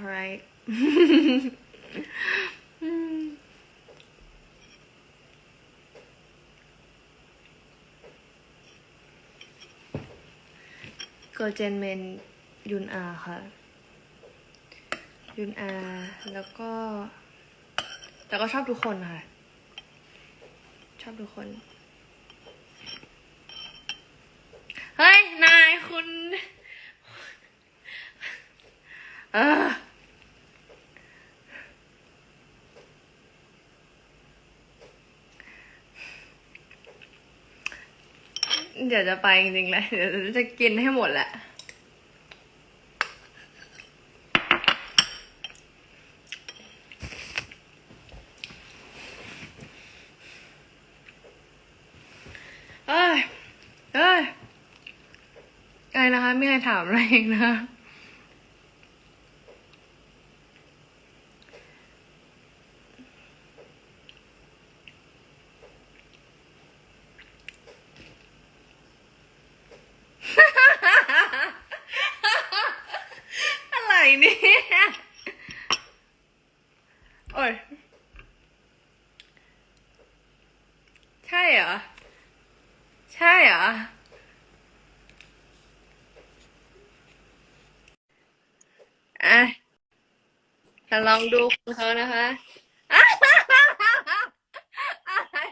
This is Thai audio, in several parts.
alright อืมเกิดเจนเมนยุนอาค่ะ ยุนอา แล้วก็ แต่ก็ชอบทุกคนค่ะ ชอบทุกคน เฮ้ย นายคุณ เออ เดี๋ยวจะไปจริงๆแหละเดี๋ยวจะกินให้หมดแหละ เอ้ย เอ้ยอะไรนะคะ ไม่ใครถามอะไรอีกนะคะ อะไรเนี่ยโอ้ย ใช่เหรอ ใช่เหรอ อะจะลองดูของเขานะคะ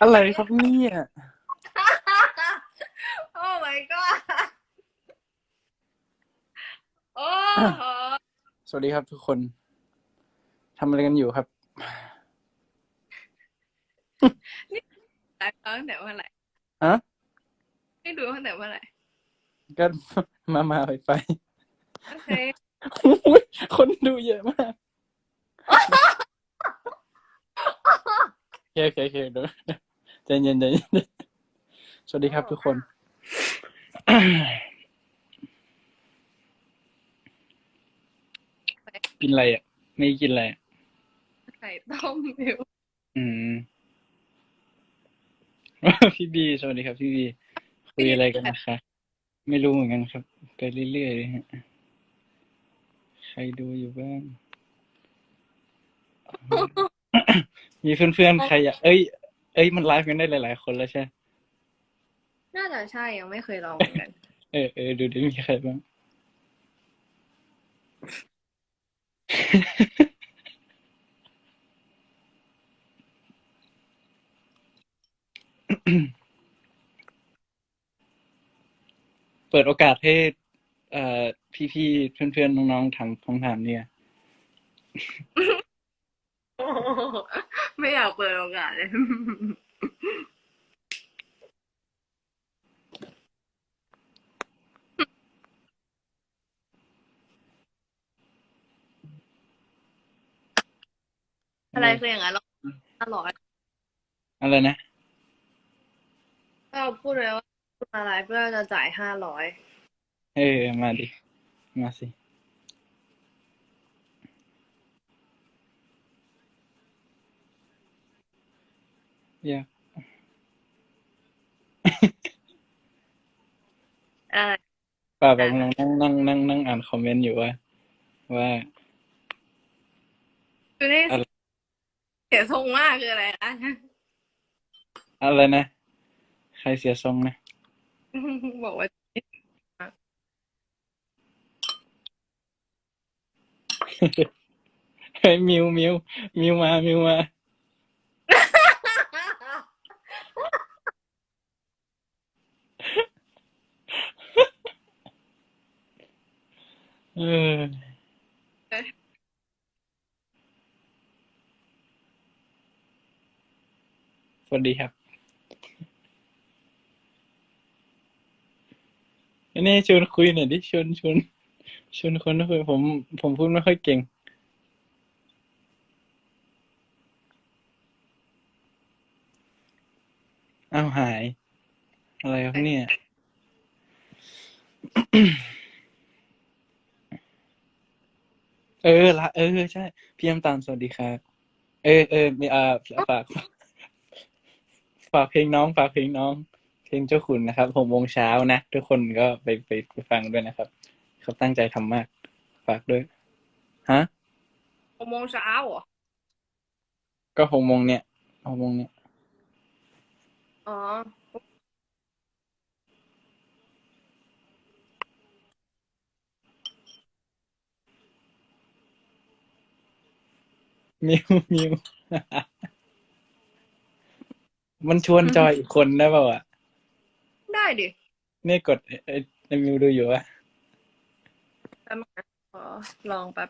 อะไรครับเนี่ย โอ้ my god โอ้โห สวัสดีครับทุกคนทำอะไรกันอยู่ครับ ไลฟ์ตั้งแต่เมื่อไหร่ฮะไม่ดูตั้งแต่เมื่อไหร่ก็มามาไปไปโอเคอุ๊ยคนดูเยอะมากโอเคโอเคโอเคเดี๋ยวใจเย็นใจเย็นสวัสดีครับทุกคนกินอะไรอะ ไม่กินอะไรอะไข่ต้มอยู่อืม พี่บีสวัสดีครับ พี่บีคุยอะไรกันนะคะ ไม่รู้เหมือนกันครับ ไปเรื่อยๆเลยฮะใครดูอยู่บ้าง มีเพื่อนๆใครอยากเอ้ย เอ้ยมันไลฟ์กันได้หลาย ๆ คนแล้วใช่ น่าจะใช่ยังไม่เคยลองเหมือนกัน เออเออดูดิมีใครบ้าง เปิดโอกาสให้เอ่อพี่ๆเพื่อนๆน้องๆถามคำถามเนี่ยไม่อยากเปิดโอกาสเลย อะไรคืออย่างนั้นเราอร่อยอะไรนะ ก็พูดเลยว่าอะไรเพื่อจะจ่ายห้าร้อยเออ มาดิ มาสิ อยากอะไรป่าแบบนั่งนั่งนั่งนั่งอ่านคอมเมนต์อยู่ว่า ว่า คือนี่อะไรเสียทรงมากคืออะไรคะอะไรนะใค รเสียทรงนะ บอกว่า เฮ้ยมิวมิวมิวมามิวมา เออ สวัสดีครับ อันนี้ชวนคุยหน่อยดิชวนชวนชวนคนคุยผม ผมพูดไม่ค่อยเก่ง เอาหาย อะไรครับเนี่ยเออละเออใช่พี่น้ำตาลสวัสดีครับเออเออมีอ่าฝากฝากเพลงน้องฝากเพลงน้อง เพลงเจ้าขุนนะครับหกโมงเช้านะทุกคนก็ไปไปไปฟังด้วยนะครับเขาตั้งใจทำมาก ฝากด้วย ฮะ หกโมงเช้าเหรอก็หกโมงเนี่ยหกโมงเนี่ย อ๋อ มิวมิว มันชวนจอยอีกคนได้เปล่าวะได้ดินี่กดไอ้ไอ้มิวดูอยู่วะแป๊บนึงนะขอลองแป๊บ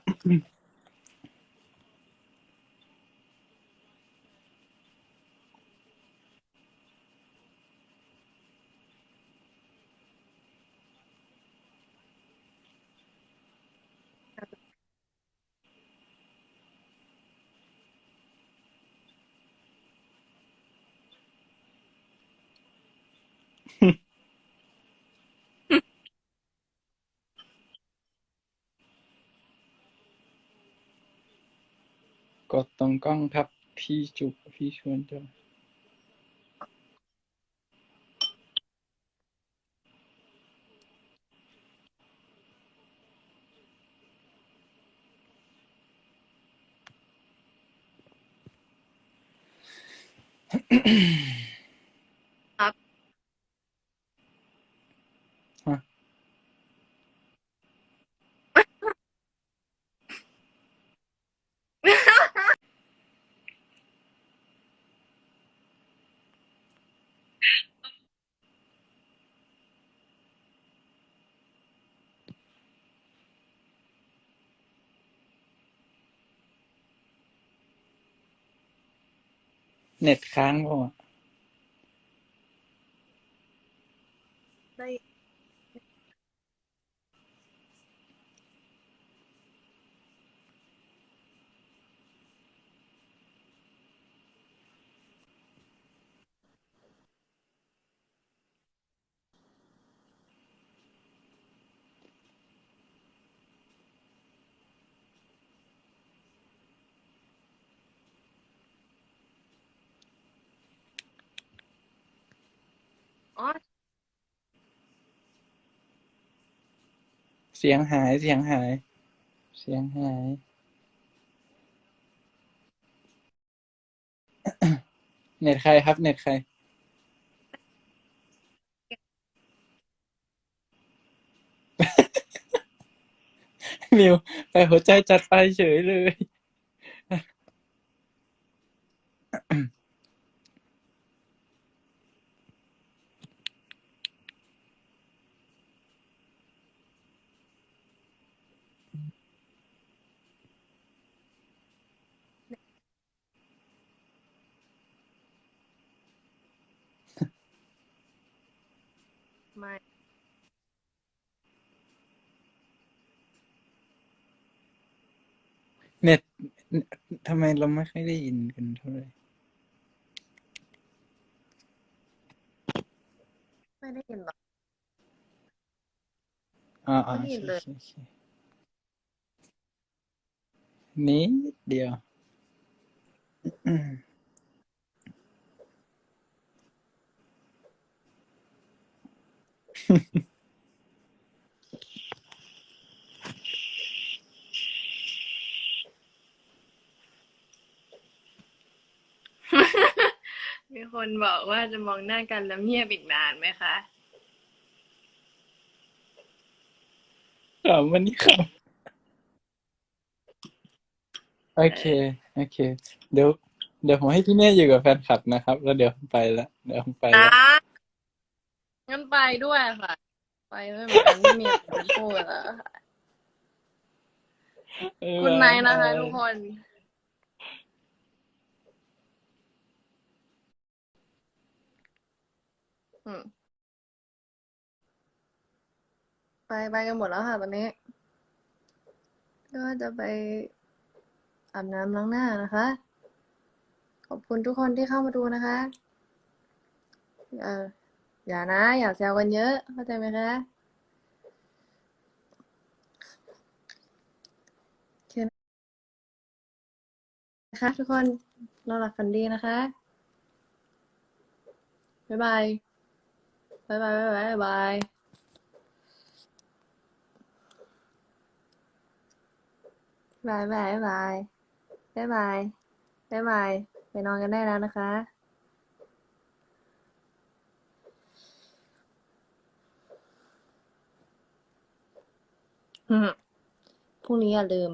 ดตรงกล้องครับ พี่จุกพี่ชวนจอย ครับ ฮะ เน็ตค้างพ่อ อ๋อเสียงหายเสียงหาย เสียงหาย เน็ตใครครับ เน็ตใคร มิวไปหัวใจจัดไปเฉยเลย ไม่ เน็ตทำไมเราไม่ค่อยได้ยินกันเท่าไหร่ไม่ได้ยินหรอก อ่าอ่าไม่ได้ยินเลยโอเคโอเคนิดเดียวอืม มีคนบอกว่าจะมองหน้ากันแล้วเงียบอีกนานไหมคะถามวันนี้ครับโอเค โอเค เดี๋ยว เดี๋ยวผมให้พี่เน่อยู่กับแฟนคลับนะครับ แล้วเดี๋ยวผมไปละเดี๋ยวผมไปนะละ งั้นไปด้วยค่ะ ไปด้วยเหมือนกันไม่มีอะไรจะพูดแล้วค่ะเออคุณไนท์นะคะทุกคน อืม ไปไปกันหมดแล้วค่ะตอนนี้ ก็จะไปอาบน้ำล้างหน้านะคะ ขอบคุณทุกคนที่เข้ามาดูนะคะ เออ อย่านะ อย่าแซวกันเยอะ เข้าใจไหมคะโอเคนะคะทุกคนนอนหลับฝันดีนะคะ บ๊ายบาย บ๊ายบาย บ๊ายบาย บ๊ายบายบายบายบายบ๊ายบายบ๊ายบายไปนอนกันได้แล้วนะคะ อืมพรุ่งนี้อย่าลืม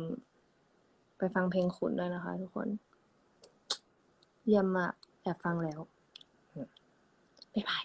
ไปฟังเพลงขุนด้วยนะคะ ทุกคน เยี่ยมมากแอบฟังแล้ว บ๊ายบาย